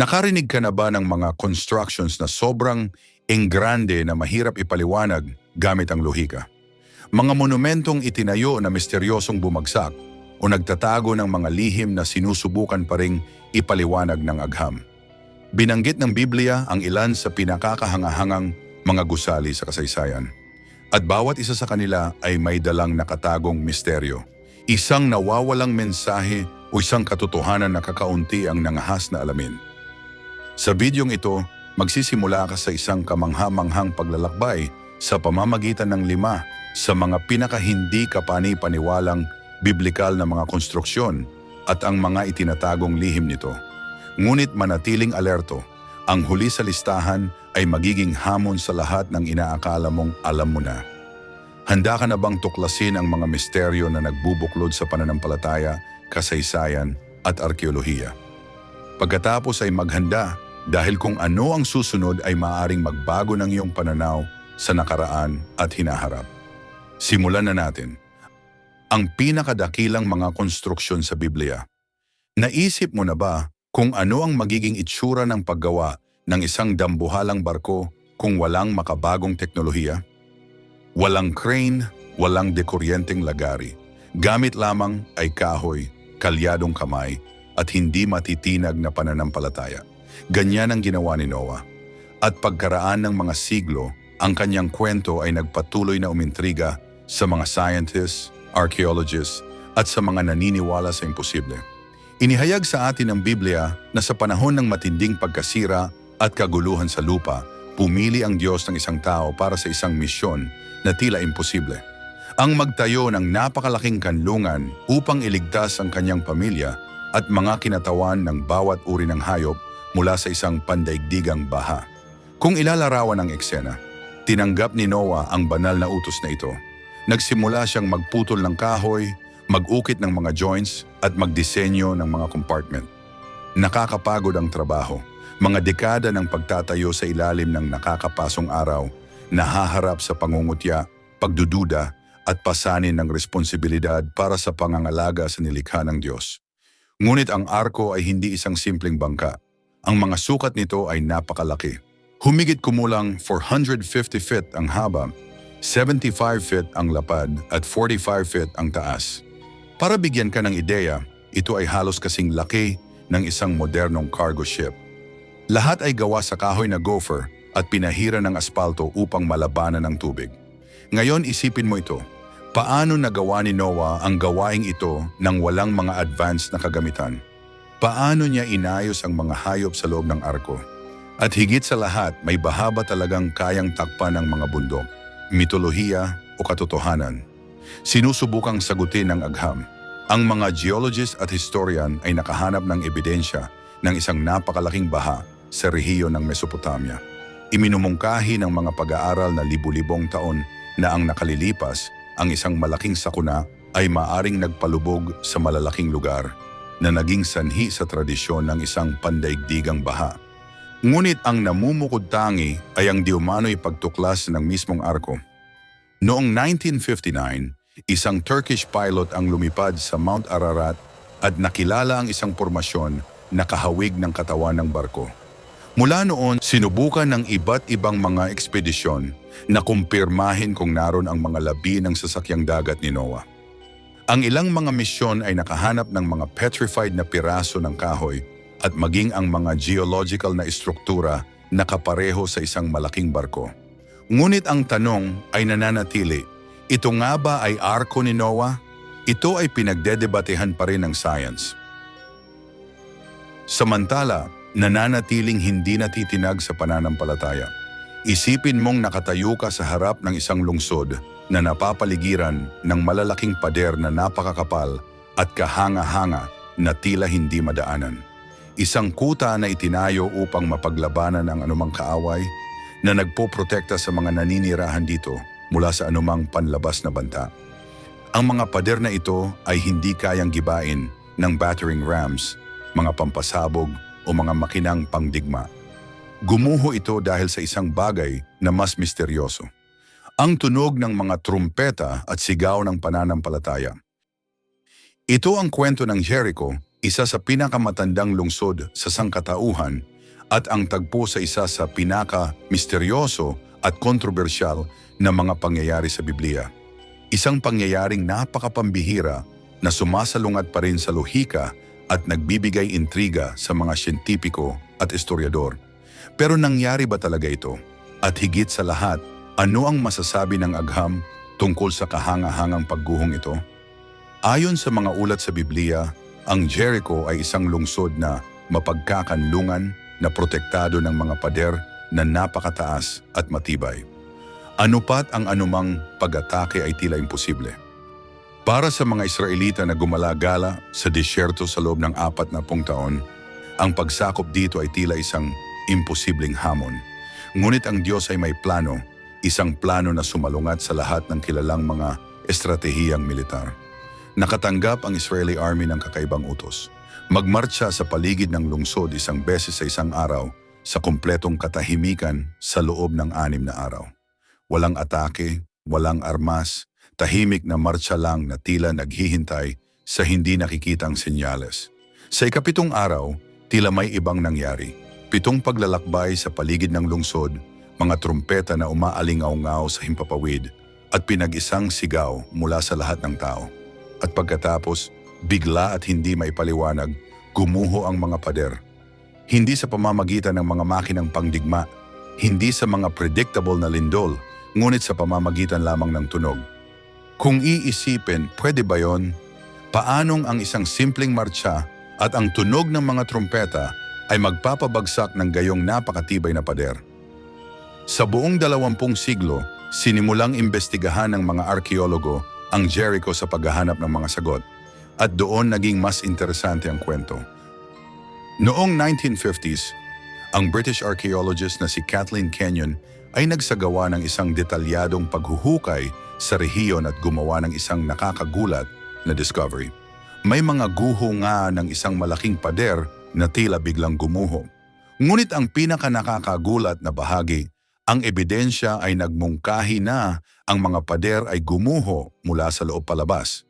Nakarinig ka na ba ng mga constructions na sobrang enggrande na mahirap ipaliwanag gamit ang lohika? Mga monumentong itinayo na misteryosong bumagsak o nagtatago ng mga lihim na sinusubukan pa ring ipaliwanag ng agham. Binanggit ng Biblia ang ilan sa pinakakahangahangang mga gusali sa kasaysayan. At bawat isa sa kanila ay may dalang nakatagong misteryo. Isang nawawalang mensahe o isang katotohanan na kakaunti ang nangahas na alamin. Sa bidyong ito, magsisimula ka sa isang kamangha-manghang paglalakbay sa pamamagitan ng lima sa mga pinakahindi kapani-paniwalang biblikal na mga konstruksyon at ang mga itinatagong lihim nito. Ngunit manatiling alerto, ang huli sa listahan ay magiging hamon sa lahat ng inaakala mong alam mo na. Handa ka na bang tuklasin ang mga misteryo na nagbubuklod sa pananampalataya, kasaysayan at arkeolohiya? Pagkatapos ay maghanda dahil kung ano ang susunod ay maaring magbago ng iyong pananaw sa nakaraan at hinaharap. Simulan na natin. Ang pinakadakilang mga konstruksyon sa Biblia. Naisip mo na ba kung ano ang magiging itsura ng paggawa ng isang dambuhalang barko kung walang makabagong teknolohiya? Walang crane, walang dekuryenteng lagari. Gamit lamang ay kahoy, kalyadong kamay, at hindi matitinag na pananampalataya. Ganyan ang ginawa ni Noah. At pagkaraan ng mga siglo, ang kanyang kwento ay nagpatuloy na umintriga sa mga scientists, archaeologists, at sa mga naniniwala sa imposible. Inihayag sa atin ng Biblia na sa panahon ng matinding pagkasira at kaguluhan sa lupa, pumili ang Diyos ng isang tao para sa isang misyon na tila imposible. Ang magtayo ng napakalaking kanlungan upang iligtas ang kanyang pamilya at mga kinatawan ng bawat uri ng hayop mula sa isang pandaigdigang baha. Kung ilalarawan ang eksena, tinanggap ni Noah ang banal na utos na ito. Nagsimula siyang magputol ng kahoy, mag-ukit ng mga joints at magdisenyo ng mga compartment. Nakakapagod ang trabaho. Mga dekada ng pagtatayo sa ilalim ng nakakapasong araw, nahaharap sa pangungutya, pagdududa at pasanin ng responsibilidad para sa pangangalaga sa nilikha ng Diyos. Ngunit ang arko ay hindi isang simpleng bangka. Ang mga sukat nito ay napakalaki. Humigit kumulang 450 feet ang haba, 75 feet ang lapad at 45 feet ang taas. Para bigyan ka ng ideya, ito ay halos kasing laki ng isang modernong cargo ship. Lahat ay gawa sa kahoy na gopher at pinahira ng aspalto upang malabanan ng tubig. Ngayon isipin mo ito, paano nagawa ni Noah ang gawaing ito nang walang mga advanced na kagamitan? Paano niya inayos ang mga hayop sa loob ng arko? At higit sa lahat, may bahaba talagang kayang takpan ng mga bundok, mitolohiya o katotohanan. Sinusubukang sagutin ng agham. Ang mga geologist at historian ay nakahanap ng ebidensya ng isang napakalaking baha sa rehiyon ng Mesopotamia. Iminumungkahi ng mga pag-aaral na libu-libong taon na ang nakalilipas, ang isang malaking sakuna ay maaring nagpalubog sa malalaking lugar na naging sanhi sa tradisyon ng isang pandaigdigang baha. Ngunit ang namumukod tangi ay ang diumano'y pagtuklas ng mismong arko. Noong 1959, isang Turkish pilot ang lumipad sa Mount Ararat at nakilala ang isang pormasyon na kahawig ng katawan ng barko. Mula noon, sinubukan ng iba't ibang mga ekspedisyon na kumpirmahin kung naroon ang mga labi ng sasakyang dagat ni Noah. Ang ilang mga misyon ay nakahanap ng mga petrified na piraso ng kahoy at maging ang mga geological na istruktura na kapareho sa isang malaking barko. Ngunit ang tanong ay nananatili, ito nga ba ay arko ni Noah? Ito ay pinagdedebatehan pa rin ng science. Samantala, nananatiling hindi natitinag sa pananampalataya. Isipin mong nakatayo ka sa harap ng isang lungsod na napapaligiran ng malalaking pader na napakakapal at kahanga-hanga na tila hindi madaanan. Isang kuta na itinayo upang mapaglabanan ang anumang kaaway na nagpoprotekta sa mga naninirahan dito mula sa anumang panlabas na banta. Ang mga pader na ito ay hindi kayang gibain ng battering rams, mga pampasabog o mga makinang pangdigma. Gumuho ito dahil sa isang bagay na mas misteryoso. Ang tunog ng mga trumpeta at sigaw ng pananampalataya. Ito ang kwento ng Jericho, isa sa pinakamatandang lungsod sa sangkatauhan at ang tagpo sa isa sa pinaka-misteryoso at kontrobersyal na mga pangyayari sa Biblia. Isang pangyayaring napakapambihira na sumasalungat pa rin sa lohika at nagbibigay intriga sa mga siyentipiko at historiador. Pero nangyari ba talaga ito? At higit sa lahat, ano ang masasabi ng agham tungkol sa kahanga-hangang pagguhong ito? Ayon sa mga ulat sa Biblia, ang Jericho ay isang lungsod na mapagkakanlungan na protektado ng mga pader na napakataas at matibay. Anupat ang anumang pag-atake ay tila imposible. Para sa mga Israelita na gumalagala sa disyerto sa loob ng apat na pung taon, ang pagsakop dito ay tila isang imposibleng hamon. Ngunit ang Diyos ay may plano, isang plano na sumalungat sa lahat ng kilalang mga estratehiyang militar. Nakatanggap ang Israeli Army ng kakaibang utos. Magmarcha sa paligid ng lungsod isang beses sa isang araw sa kumpletong katahimikan sa loob ng anim na araw. Walang atake, walang armas, tahimik na marcha lang na tila naghihintay sa hindi nakikitang senyales. Sa ikapitong araw, tila may ibang nangyari. Pitong paglalakbay sa paligid ng lungsod, mga trumpeta na umaalingaw-ngaw sa himpapawid, at pinag-isang sigaw mula sa lahat ng tao. At pagkatapos, bigla at hindi maipaliwanag, gumuho ang mga pader. Hindi sa pamamagitan ng mga makinang pangdigma, hindi sa mga predictable na lindol, ngunit sa pamamagitan lamang ng tunog. Kung iisipin, pwede ba yon? Paanong ang isang simpleng marcha at ang tunog ng mga trumpeta ay magpapabagsak ng gayong napakatibay na pader? Sa buong dalawampung siglo, sinimulang imbestigahan ng mga arkeologo ang Jericho sa paghahanap ng mga sagot at doon naging mas interesante ang kwento. Noong 1950s, ang British archaeologist na si Kathleen Kenyon ay nagsagawa ng isang detalyadong paghuhukay sa rehiyon at gumawa ng isang nakakagulat na discovery. May mga guho nga ng isang malaking pader na tila biglang gumuho. Ngunit ang pinaka nakakagulat na bahagi, ang ebidensya ay nagmungkahi na ang mga pader ay gumuho mula sa loob palabas.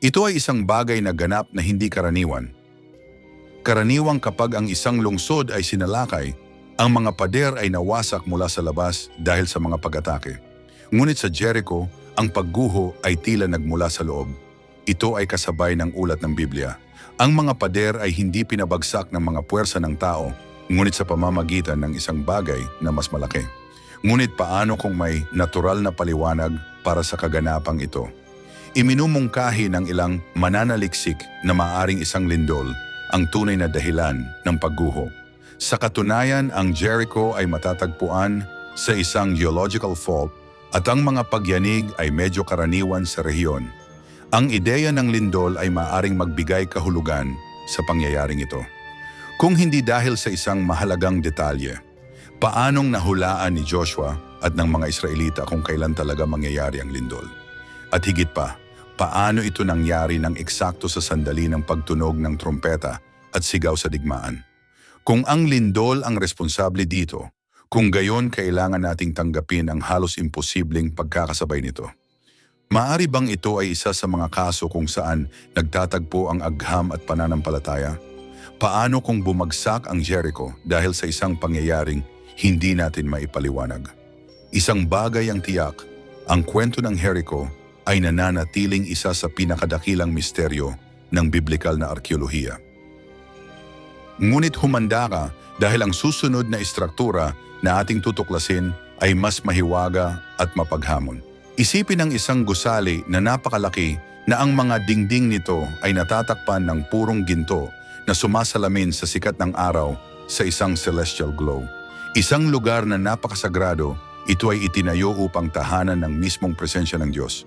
Ito ay isang bagay na ganap na hindi karaniwan. Karaniwang kapag ang isang lungsod ay sinalakay, ang mga pader ay nawasak mula sa labas dahil sa mga pag-atake. Ngunit sa Jericho, ang pagguho ay tila nagmula sa loob. Ito ay kasabay ng ulat ng Biblia. Ang mga pader ay hindi pinabagsak ng mga puwersa ng tao, ngunit sa pamamagitan ng isang bagay na mas malaki. Ngunit paano kung may natural na paliwanag para sa kaganapang ito? Iminumungkahi ng ilang mananaliksik na maaring isang lindol ang tunay na dahilan ng pagguho. Sa katunayan, ang Jericho ay matatagpuan sa isang geological fault at ang mga pagyanig ay medyo karaniwan sa rehiyon. Ang ideya ng lindol ay maaring magbigay kahulugan sa pangyayaring ito. Kung hindi dahil sa isang mahalagang detalye, paanong nahulaan ni Joshua at ng mga Israelita kung kailan talaga mangyayari ang lindol? At higit pa, paano ito nangyari ng eksakto sa sandali ng pagtunog ng trompeta at sigaw sa digmaan? Kung ang lindol ang responsable dito, kung gayon kailangan nating tanggapin ang halos imposibleng pagkakasabay nito. Maari bang ito ay isa sa mga kaso kung saan nagtatagpo ang agham at pananampalataya? Paano kung bumagsak ang Jericho dahil sa isang pangyayaring hindi natin maipaliwanag? Isang bagay ang tiyak, ang kwento ng Jericho ay nananatiling isa sa pinakadakilang misteryo ng biblikal na arkeolohiya. Ngunit humanda ka dahil ang susunod na istruktura na ating tutuklasin ay mas mahiwaga at mapaghamon. Isipin ng isang gusali na napakalaki na ang mga dingding nito ay natatakpan ng purong ginto na sumasalamin sa sikat ng araw sa isang celestial glow. Isang lugar na napakasagrado, ito ay itinayo upang tahanan ng mismong presensya ng Diyos.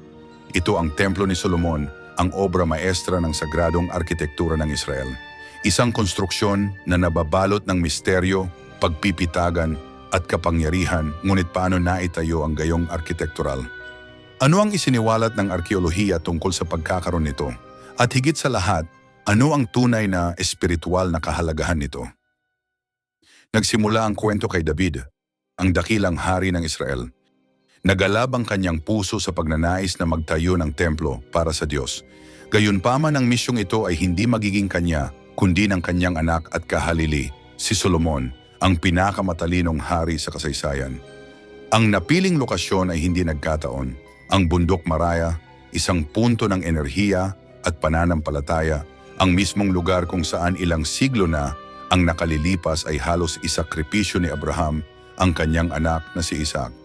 Ito ang Templo ni Solomon, ang obra maestra ng sagradong arkitektura ng Israel. Isang konstruksyon na nababalot ng misteryo, pagpipitagan at kapangyarihan ngunit paano naitayo ang gayong arkitektural. Ano ang isiniwalat ng arkeolohiya tungkol sa pagkakaroon nito? At higit sa lahat, ano ang tunay na espiritual na kahalagahan nito? Nagsimula ang kwento kay David, ang dakilang hari ng Israel. Nagalab ang kanyang puso sa pagnanais na magtayo ng templo para sa Diyos. Gayunpaman ang misyong ito ay hindi magiging kanya, kundi ng kanyang anak at kahalili, si Solomon, ang pinakamatalinong hari sa kasaysayan. Ang napiling lokasyon ay hindi nagkataon. Ang bundok Maraya, isang punto ng enerhiya at pananampalataya, ang mismong lugar kung saan ilang siglo na ang nakalilipas ay halos isakripisyo ni Abraham, ang kanyang anak na si Isaac.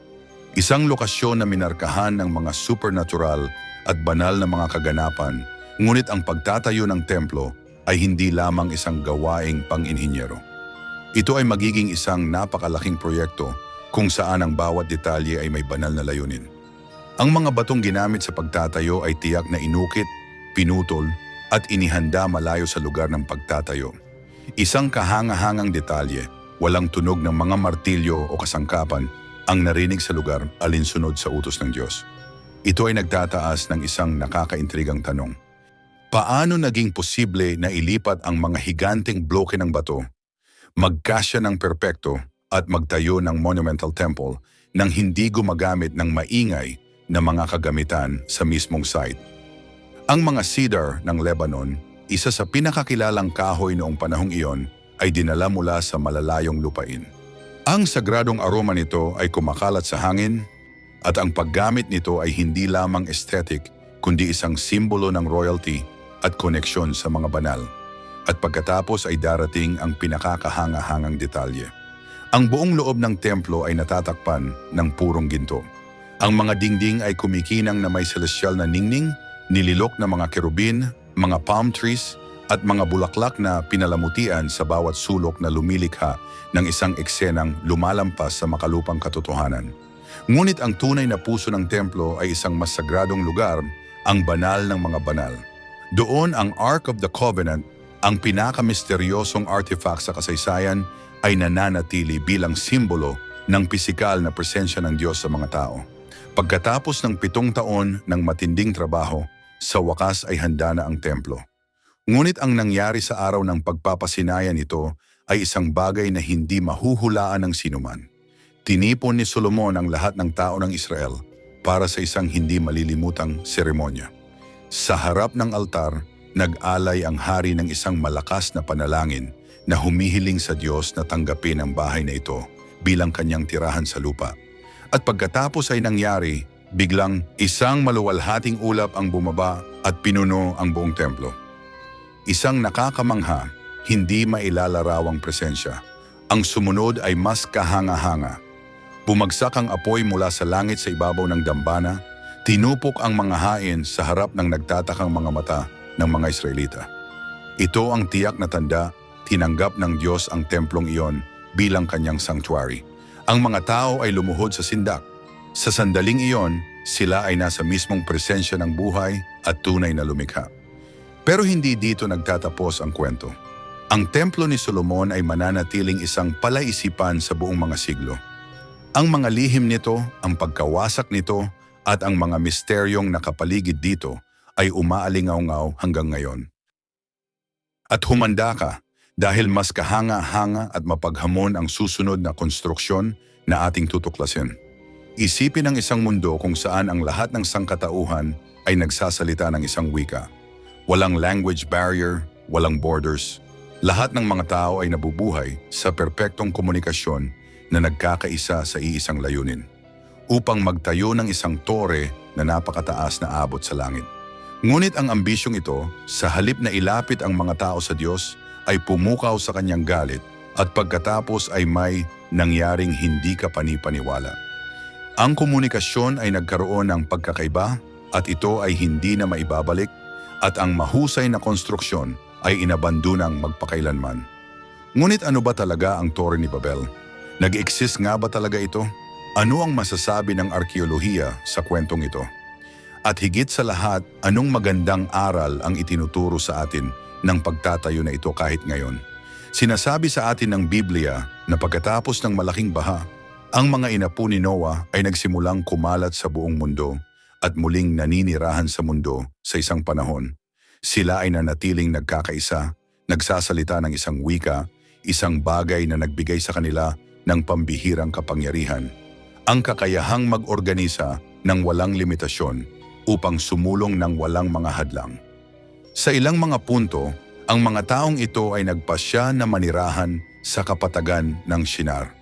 Isang lokasyon na minarkahan ng mga supernatural at banal na mga kaganapan, ngunit ang pagtatayo ng templo ay hindi lamang isang gawaing pang-inhinyero. Ito ay magiging isang napakalaking proyekto kung saan ang bawat detalye ay may banal na layunin. Ang mga batong ginamit sa pagtatayo ay tiyak na inukit, pinutol, at inihanda malayo sa lugar ng pagtatayo. Isang kahanga-hangang detalye, walang tunog ng mga martilyo o kasangkapan ang narinig sa lugar alinsunod sa utos ng Diyos. Ito ay nagtataas ng isang nakakaintrigang tanong. Paano naging posible na ilipat ang mga higanteng bloke ng bato, magkasya ng perpekto at magtayo ng monumental temple nang hindi gumagamit ng maingay na mga kagamitan sa mismong site? Ang mga cedar ng Lebanon, isa sa pinakakilalang kahoy noong panahong iyon, ay dinala mula sa malalayong lupain. Ang sagradong aroma nito ay kumakalat sa hangin at ang paggamit nito ay hindi lamang aesthetic kundi isang simbolo ng royalty at koneksyon sa mga banal. At pagkatapos ay darating ang pinakakahanga-hangang detalye. Ang buong loob ng templo ay natatakpan ng purong ginto. Ang mga dingding ay kumikinang na may celestial na ningning, nililok na mga kerubin, mga palm trees, at mga bulaklak na pinalamutian sa bawat sulok na lumilikha ng isang eksenang lumalampas sa makalupang katotohanan. Ngunit ang tunay na puso ng templo ay isang mas sagradong lugar, ang banal ng mga banal. Doon ang Ark of the Covenant, ang pinakamisteryosong artifact sa kasaysayan, ay nananatili bilang simbolo ng pisikal na presensya ng Diyos sa mga tao. Pagkatapos ng pitong taon ng matinding trabaho, sa wakas ay handa na ang templo. Ngunit ang nangyari sa araw ng pagpapasinayan nito ay isang bagay na hindi mahuhulaan ng sinuman. Tinipon ni Solomon ang lahat ng tao ng Israel para sa isang hindi malilimutang seremonya. Sa harap ng altar, nag-alay ang hari ng isang malakas na panalangin na humihiling sa Diyos na tanggapin ang bahay na ito bilang kanyang tirahan sa lupa. At pagkatapos ay nangyari, biglang isang maluwalhating ulap ang bumaba at pinuno ang buong templo. Isang nakakamangha, hindi mailalarawang presensya. Ang sumunod ay mas kahanga-hanga. Bumagsak ang apoy mula sa langit sa ibabaw ng dambana, tinupok ang mga hain sa harap ng nagtatakang mga mata ng mga Israelita. Ito ang tiyak na tanda, tinanggap ng Diyos ang templong iyon bilang kanyang sanctuary. Ang mga tao ay lumuhod sa sindak. Sa sandaling iyon, sila ay nasa mismong presensya ng buhay at tunay na lumikha. Pero hindi dito nagtatapos ang kwento. Ang templo ni Solomon ay mananatiling isang palaisipan sa buong mga siglo. Ang mga lihim nito, ang pagkawasak nito, at ang mga misteryong nakapaligid dito ay umaalingaw-ngaw hanggang ngayon. At humanda ka dahil mas kahanga-hanga at mapaghamon ang susunod na konstruksyon na ating tutuklasin. Isipin ang isang mundo kung saan ang lahat ng sangkatauhan ay nagsasalita ng isang wika. Walang language barrier, walang borders. Lahat ng mga tao ay nabubuhay sa perpektong komunikasyon na nagkakaisa sa iisang layunin upang magtayo ng isang tore na napakataas na abot sa langit. Ngunit ang ambisyong ito, sa halip na ilapit ang mga tao sa Diyos, ay pumukaw sa kanyang galit at pagkatapos ay may nangyaring hindi ka panipaniwala. Ang komunikasyon ay nagkaroon ng pagkakaiba at ito ay hindi na maibabalik at ang mahusay na konstruksyon ay inabandunang magpakailanman. Ngunit ano ba talaga ang Torre ni Babel? Nag-exist nga ba talaga ito? Ano ang masasabi ng arkeolohiya sa kwentong ito? At higit sa lahat, anong magandang aral ang itinuturo sa atin ng pagtatayo na ito kahit ngayon? Sinasabi sa atin ng Biblia na pagkatapos ng malaking baha, ang mga inapo ni Noah ay nagsimulang kumalat sa buong mundo at muling naninirahan sa mundo sa isang panahon. Sila ay nanatiling nagkakaisa, nagsasalita ng isang wika, isang bagay na nagbigay sa kanila ng pambihirang kapangyarihan. Ang kakayahang mag-organisa ng walang limitasyon upang sumulong ng walang mga hadlang. Sa ilang mga punto, ang mga taong ito ay nagpasya na manirahan sa kapatagan ng Shinar.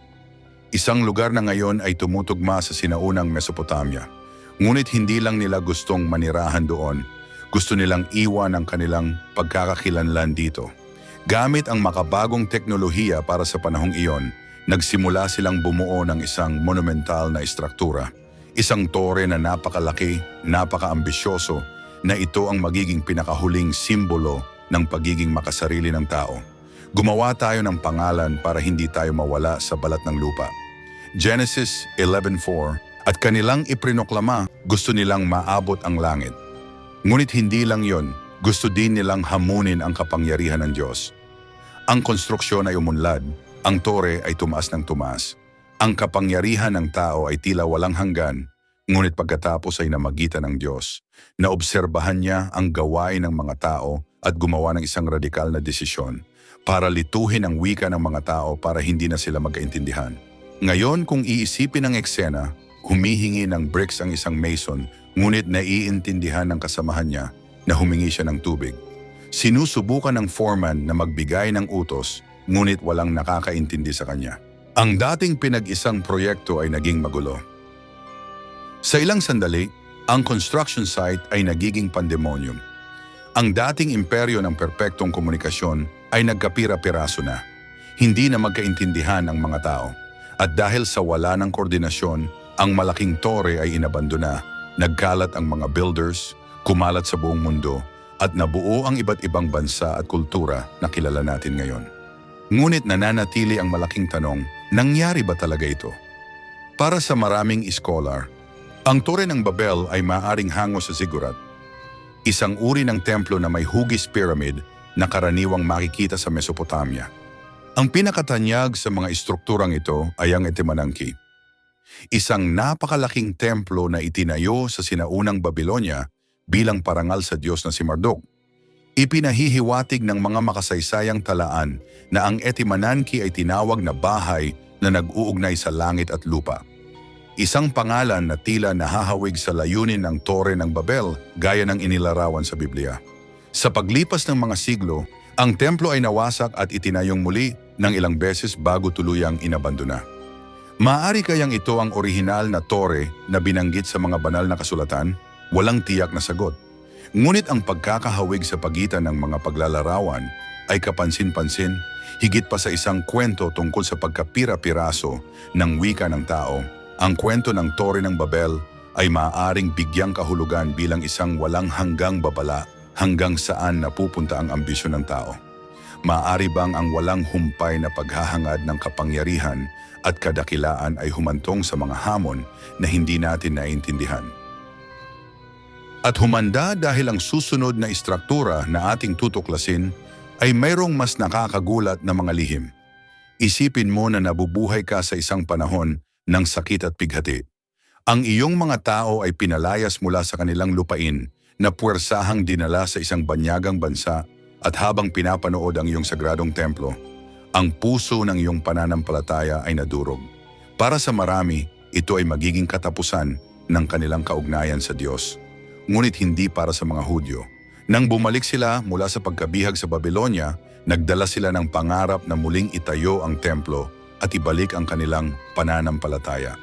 Isang lugar na ngayon ay tumutugma sa sinaunang Mesopotamia. Ngunit hindi lang nila gustong manirahan doon, gusto nilang iwan ang kanilang pagkakakilanlan dito. Gamit ang makabagong teknolohiya para sa panahong iyon, nagsimula silang bumuo ng isang monumental na istruktura. Isang tore na napakalaki, napakaambisyoso, na ito ang magiging pinakahuling simbolo ng pagiging makasarili ng tao. Gumawa tayo ng pangalan para hindi tayo mawala sa balat ng lupa. Genesis 11.4 At kanilang iprinoklama, gusto nilang maabot ang langit. Ngunit hindi lang yon, gusto din nilang hamunin ang kapangyarihan ng Diyos. Ang konstruksyon ay umunlad, ang tore ay tumaas ng tumaas. Ang kapangyarihan ng tao ay tila walang hanggan, ngunit pagkatapos ay namagitan ng Diyos. Naobserbahan niya ang gawain ng mga tao at gumawa ng isang radikal na desisyon para lituhin ang wika ng mga tao para hindi na sila magkaintindihan. Ngayon kung iisipin ang eksena, humihingi ng bricks ang isang mason ngunit naiintindihan ng kasamahan niya na humingi siya ng tubig. Sinusubukan ng foreman na magbigay ng utos ngunit walang nakakaintindi sa kanya. Ang dating pinag-isang proyekto ay naging magulo. Sa ilang sandali, ang construction site ay nagiging pandemonium. Ang dating imperyo ng perpektong komunikasyon ay nagkapira-piraso na. Hindi na magkaintindihan ang mga tao. At dahil sa wala ng koordinasyon, ang malaking tore ay inabandona. Nagkalat ang mga builders, kumalat sa buong mundo, at nabuo ang iba't ibang bansa at kultura na kilala natin ngayon. Ngunit nananatili ang malaking tanong, nangyari ba talaga ito? Para sa maraming iskolar, ang tore ng Babel ay maaring hango sa ziggurat, isang uri ng templo na may hugis pyramid na karaniwang makikita sa Mesopotamia. Ang pinakatanyag sa mga istrukturang ito ay ang Etimanangki. Isang napakalaking templo na itinayo sa sinaunang Babylonia bilang parangal sa Diyos na si Marduk. Ipinahihiwatig ng mga makasaysayang talaan na ang Etimananki ay tinawag na bahay na nag-uugnay sa langit at lupa. Isang pangalan na tila nahahawig sa layunin ng Tore ng Babel gaya ng inilarawan sa Biblia. Sa paglipas ng mga siglo, ang templo ay nawasak at itinayong muli ng ilang beses bago tuluyang inabandona. Maari kayang ito ang orihinal na tore na binanggit sa mga banal na kasulatan? Walang tiyak na sagot. Ngunit ang pagkakahawig sa pagitan ng mga paglalarawan ay kapansin-pansin higit pa sa isang kwento tungkol sa pagkapira-piraso ng wika ng tao ang kwento ng Tore ng Babel ay maaaring bigyang kahulugan bilang isang walang hanggang babala hanggang saan napupunta ang ambisyon ng tao. Maaari bang ang walang humpay na paghahangad ng kapangyarihan at kadakilaan ay humantong sa mga hamon na hindi natin naintindihan? At humanda dahil ang susunod na istruktura na ating tutuklasin ay mayroong mas nakakagulat na mga lihim. Isipin mo na nabubuhay ka sa isang panahon ng sakit at pighati. Ang iyong mga tao ay pinalayas mula sa kanilang lupain na puwersahang dinala sa isang banyagang bansa at habang pinapanood ang iyong sagradong templo, ang puso ng iyong pananampalataya ay nadurog. Para sa marami, ito ay magiging katapusan ng kanilang kaugnayan sa Diyos. Ngunit hindi para sa mga Hudyo. Nang bumalik sila mula sa pagkabihag sa Babylonia, nagdala sila ng pangarap na muling itayo ang templo at ibalik ang kanilang pananampalataya.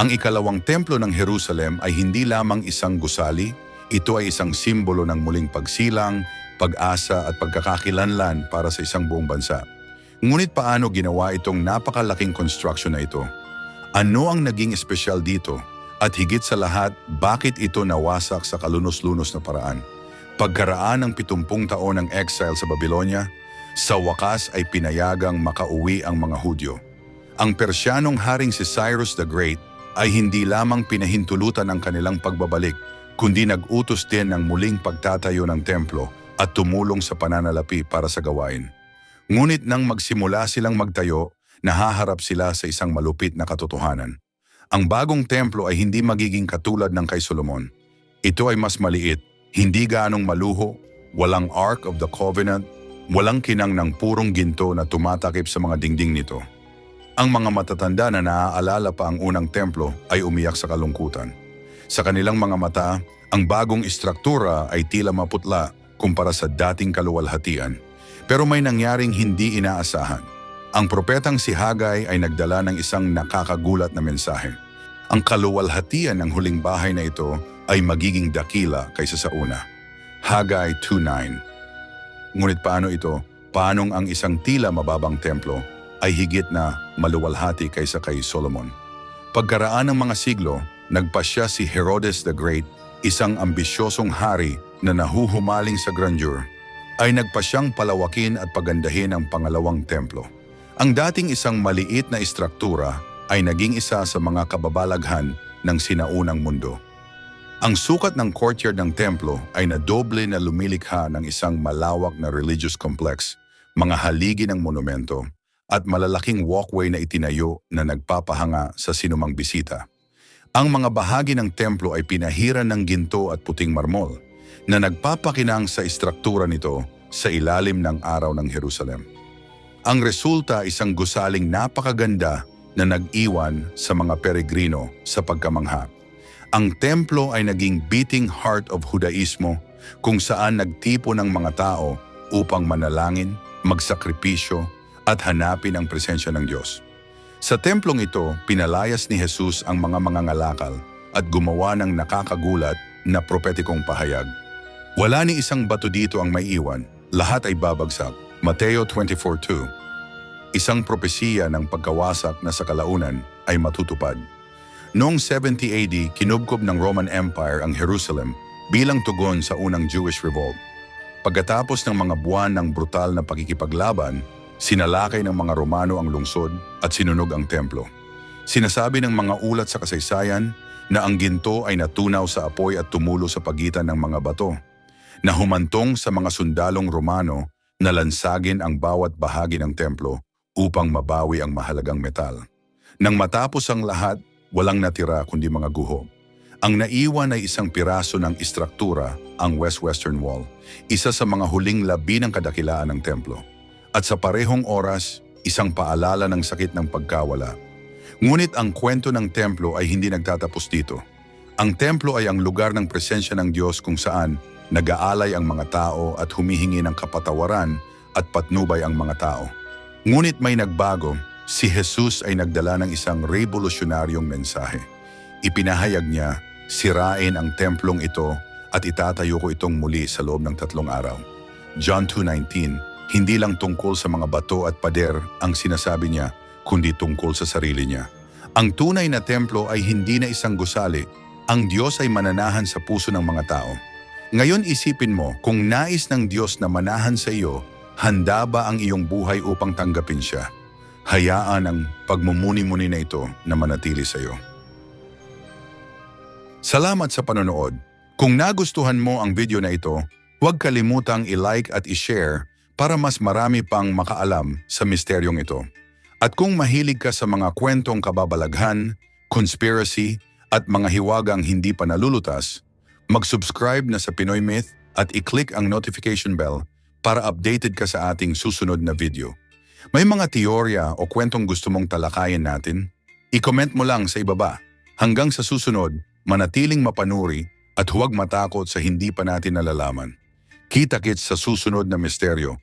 Ang ikalawang templo ng Jerusalem ay hindi lamang isang gusali, ito ay isang simbolo ng muling pagsilang, pag-asa at pagkakakilanlan para sa isang buong bansa. Ngunit paano ginawa itong napakalaking construction na ito? Ano ang naging espesyal dito? At higit sa lahat, bakit ito nawasak sa kalunos-lunos na paraan? Pagkaraan ng pitumpung taon ng exile sa Babylonia, sa wakas ay pinayagang makauwi ang mga Hudyo. Ang Persyanong haring si Cyrus the Great ay hindi lamang pinahintulutan ng kanilang pagbabalik, kundi nag-utos din ng muling pagtatayo ng templo at tumulong sa pananalapi para sa gawain. Ngunit nang magsimula silang magtayo, nahaharap sila sa isang malupit na katotohanan. Ang bagong templo ay hindi magiging katulad ng kay Solomon. Ito ay mas maliit, hindi gaanong maluho, walang Ark of the Covenant, Walang kinang ng purong ginto na tumatakip sa mga dingding nito. Ang mga matatanda na naaalala pa ang unang templo ay umiyak sa kalungkutan. Sa kanilang mga mata, ang bagong istruktura ay tila maputla kumpara sa dating kaluwalhatian. Pero may nangyaring hindi inaasahan. Ang propetang si Hagay ay nagdala ng isang nakakagulat na mensahe. Ang kaluwalhatian ng huling bahay na ito ay magiging dakila kaysa sa una. Hagay 2.9 Ngunit paano ito? Paanong ang isang tila mababang templo ay higit na maluwalhati kaysa kay Solomon? Pagkaraan ng mga siglo, nagpasya si Herodes the Great, isang ambisyosong hari na nahuhumaling sa grandeur, ay nagpasyang palawakin at pagandahin ang pangalawang templo. Ang dating isang maliit na istruktura ay naging isa sa mga kababalaghan ng sinaunang mundo. Ang sukat ng courtyard ng templo ay nadoble na lumilikha ng isang malawak na religious complex, mga haligi ng monumento, at malalaking walkway na itinayo na nagpapahanga sa sinumang bisita. Ang mga bahagi ng templo ay pinahiran ng ginto at puting marmol na nagpapakinang sa istruktura nito sa ilalim ng araw ng Jerusalem. Ang resulta isang gusaling napakaganda na nag-iwan sa mga peregrino sa pagkamangha. Ang templo ay naging beating heart of Judaismo kung saan nagtipo ng mga tao upang manalangin, magsakripisyo at hanapin ang presensya ng Diyos. Sa templong ito, pinalayas ni Jesus ang mga mangangalakal at gumawa ng nakakagulat na propetikong pahayag. Wala ni isang bato dito ang may iwan, lahat ay babagsak. Mateo 24.2 Isang propesiya ng pagkawasak na sa kalaunan ay matutupad. Noong 70 AD, kinubkob ng Roman Empire ang Jerusalem bilang tugon sa unang Jewish Revolt. Pagkatapos ng mga buwan ng brutal na pakikipaglaban, sinalakay ng mga Romano ang lungsod at sinunog ang templo. Sinasabi ng mga ulat sa kasaysayan na ang ginto ay natunaw sa apoy at tumulo sa pagitan ng mga bato, na humantong sa mga sundalong Romano na lansagin ang bawat bahagi ng templo upang mabawi ang mahalagang metal. Nang matapos ang lahat, walang natira kundi mga guho. Ang naiwan ay isang piraso ng istruktura, ang West-Western Wall, isa sa mga huling labi ng kadakilaan ng templo. At sa parehong oras, isang paalala ng sakit ng pagkawala. Ngunit ang kwento ng templo ay hindi nagtatapos dito. Ang templo ay ang lugar ng presensya ng Diyos kung saan nag-aalay ang mga tao at humihingi ng kapatawaran at patnubay ang mga tao. Ngunit may nagbago, si Jesus ay nagdala ng isang revolusyonaryong mensahe. Ipinahayag niya, sirain ang templong ito at itatayo ko itong muli sa loob ng tatlong araw. John 2.19, hindi lang tungkol sa mga bato at pader ang sinasabi niya, kundi tungkol sa sarili niya. Ang tunay na templo ay hindi na isang gusali, ang Diyos ay mananahan sa puso ng mga tao. Ngayon isipin mo, kung nais ng Diyos na manahan sa iyo, handa ba ang iyong buhay upang tanggapin siya? Hayaan ang pagmumuni-muni na ito na manatili sa iyo. Salamat sa panonood. Kung nagustuhan mo ang video na ito, huwag kalimutang i-like at i-share para mas marami pang makaalam sa misteryong ito. At kung mahilig ka sa mga kwentong kababalaghan, conspiracy, at mga hiwagang hindi pa nalulutas, mag-subscribe na sa Pinoy Myth at i-click ang notification bell para updated ka sa ating susunod na video. May mga teorya o kwentong gusto mong talakayin natin? I-comment mo lang sa ibaba. Hanggang sa susunod, manatiling mapanuri at huwag matakot sa hindi pa natin nalalaman. Kita-kits sa susunod na misteryo